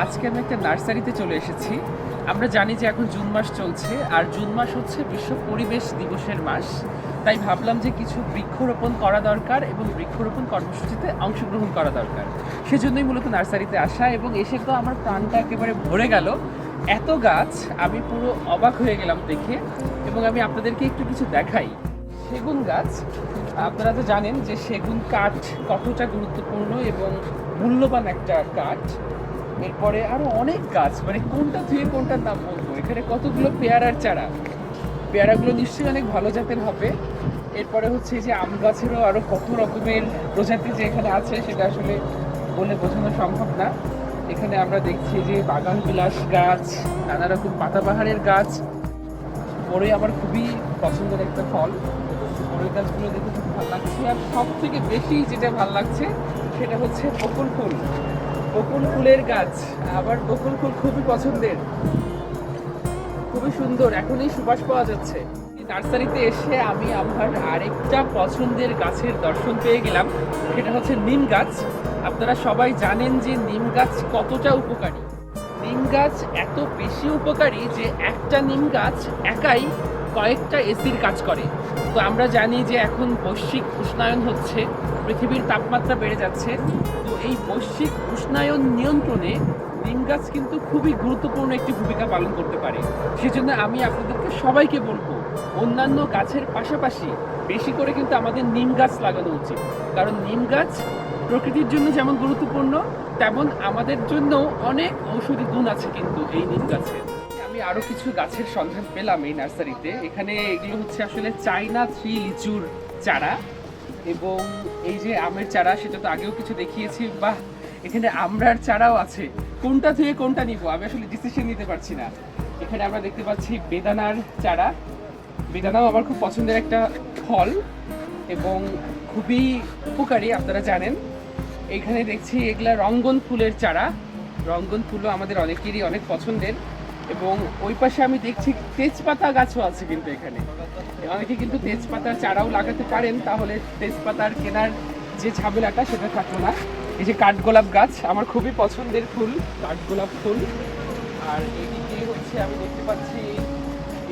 আজকে আমি একটা নার্সারিতে চলে এসেছি। আমরা জানি যে এখন জুন মাস চলছে, আর জুন মাস হচ্ছে বিশ্ব পরিবেশ দিবসের মাস। তাই ভাবলাম যে কিছু বৃক্ষরোপণ করা দরকার এবং বৃক্ষরোপণ কর্মসূচিতে অংশগ্রহণ করা দরকার। সেজন্যই মূলত নার্সারিতে আসা এবং এসে তো আমার প্রাণটা একেবারে ভরে গেল। এত গাছ, আমি পুরো অবাক হয়ে গেলাম দেখে এবং আমি আপনাদেরকে একটু কিছু দেখাই। সেগুন গাছ, আপনারা তো জানেন যে সেগুন কাঠ কতটা গুরুত্বপূর্ণ এবং মূল্যবান একটা কাঠ। এরপরে আরও অনেক গাছ মানে কোনটা ধুয়ে কোনটার নাম বলব? এখানে কতগুলো পেয়ারার চারা? পেয়ারাগুলো নিশ্চয়ই অনেক ভালো জাতের হবে। এরপরে হচ্ছে যে আম গাছেরও আরও কত রকমের প্রজাতি যে এখানে আছে, সেটা আসলে বলে বোঝানো সম্ভব না। এখানে আমরা দেখছি যে বাগান বিলাস গাছ, নানা রকম পাতাবাহারের গাছ। বড়ই আমার খুবই পছন্দের একটা ফল। বড়ই গাছগুলো দেখে খুব ভালো লাগছে। আর সব থেকে বেশি যেটা ভালো লাগছে, সেটা হচ্ছে বকুল ফুল। বকুল ফুলের গাছ। আবার বকুল ফুল খুবই পছন্দের। খুবই সুন্দর। এখনই সুবাস পাওয়া যাচ্ছে। নার্সারিতে এসে আমি আমার আরেকটা পছন্দের গাছের দর্শন পেয়ে গেলাম। সেটা হচ্ছে নিম গাছ। আপনারা সবাই জানেন যে নিম গাছ কতটা উপকারী। নিম গাছ এত বেশি উপকারী যে একটা নিম গাছ একাই কয়েকটা এসির কাজ করে। তো আমরা জানি যে এখন বৈশ্বিক উষ্ণায়ন হচ্ছে। পৃথিবীর তাপমাত্রা বেড়ে যাচ্ছে। তো এই বৈশ্বিক উষ্ণায়ন নিয়ন্ত্রণে নিম গাছ কিন্তু খুবই গুরুত্বপূর্ণ একটি ভূমিকা পালন করতে পারে। সেজন্য আমি আপনাদেরকে সবাইকে বলব, অন্যান্য গাছের পাশাপাশি বেশি করে কিন্তু আমাদের নিম গাছ লাগানো উচিত। কারণ নিম গাছ প্রকৃতির জন্য যেমন গুরুত্বপূর্ণ, তেমন আমাদের জন্য অনেক ঔষধি গুণ আছে কিন্তু এই নিম গাছে। আমি আরও কিছু গাছের সন্ধান পেলাম এই নার্সারিতে। এখানে এগুলো হচ্ছে আসলে চাইনা থ্রি লিচুর চারা। এবং এই যে আমের চারা, সেটা তো আগেও কিছু দেখিয়েছি। বাহ, এখানে আমরার চারাও আছে। কোনটা থেকে কোনটা নিব? আমি আসলে ডিসিশন নিতে পারছি না। এখানে আমরা দেখতে পাচ্ছি বেদানার চারা। বেদানাও আমার খুব পছন্দের একটা ফল এবং খুবই উপকারী, আপনারা জানেন। এখানে দেখছি এগুলা রঙ্গন ফুলের চারা। রঙ্গন ফুলও আমাদের অনেকেরই অনেক পছন্দের। এবং ওই পাশে আমি দেখছি তেজপাতা গাছও আছে কিন্তু এখানে। অনেকে কিন্তু তেজপাতার চারাও লাগাতে পারেন, তাহলে তেজপাতার কেনার যে ঝামেলাটা সেটা থাকল না। এই যে কাঠগোলাপ গাছ, আমার খুবই পছন্দের ফুল, কাঠগোলাপ ফুল। আর এদিকে হচ্ছে আমি দেখতে পাচ্ছি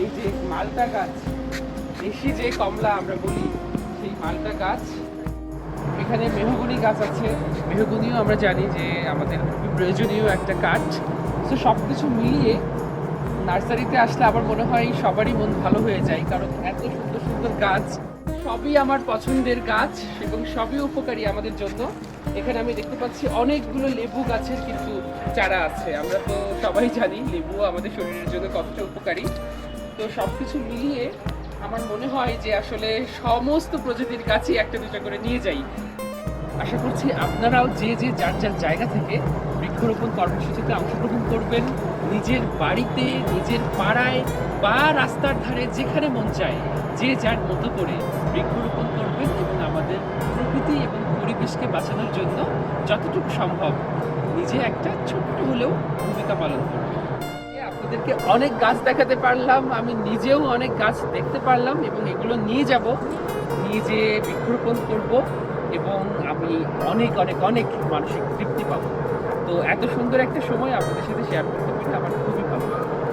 এই যে মালটা গাছ, দেশি যে কমলা আমরা বলি, সেই মালটা গাছ। এখানে মেহগুনি গাছ আছে। মেহগুনিও আমরা জানি যে আমাদের খুবই প্রয়োজনীয় একটা কাঠ। তো সব কিছু মিলিয়ে নার্সারিতে আসলে আমার মনে হয় সবারই মন ভালো হয়ে যায়, কারণ এত সুন্দর সুন্দর গাছ, সবই আমার পছন্দের গাছ এবং সবই উপকারী আমাদের জন্য। এখানে আমি দেখতে পাচ্ছি অনেকগুলো লেবু গাছের কিন্তু চারা আছে। আমরা তো সবাই জানি লেবু আমাদের শরীরের জন্য কতটা উপকারী। তো সব কিছু মিলিয়ে আমার মনে হয় যে আসলে সমস্ত প্রজাতির গাছই একটা দুটা করে নিয়ে যাই। আশা করছি আপনারাও যে যে যার যার জায়গা থেকে বৃক্ষরোপণ কর্মসূচিতে অংশগ্রহণ করবেন নিজের বাড়িতে, নিজের পাড়ায় বা রাস্তার ধারে যেখানে মন চায়, যে যার মতো করে বৃক্ষরোপণ করবেন এবং আমাদের প্রকৃতি এবং পরিবেশকে বাঁচানোর জন্য যতটুকু সম্ভব নিজে একটা ছোট্ট হলেও ভূমিকা পালন করবেন। আপনাদেরকে অনেক গাছ দেখাতে পারলাম, আমি নিজেও অনেক গাছ দেখতে পারলাম এবং এগুলো নিয়ে যাব যে বৃক্ষরোপণ করব এবং আমি অনেক অনেক অনেক মানসিক তৃপ্তি পাবো। তো এত সুন্দর একটা সময় আপনাদের সাথে শেয়ার করতে পেরে আমার খুবই ভালো লাগল।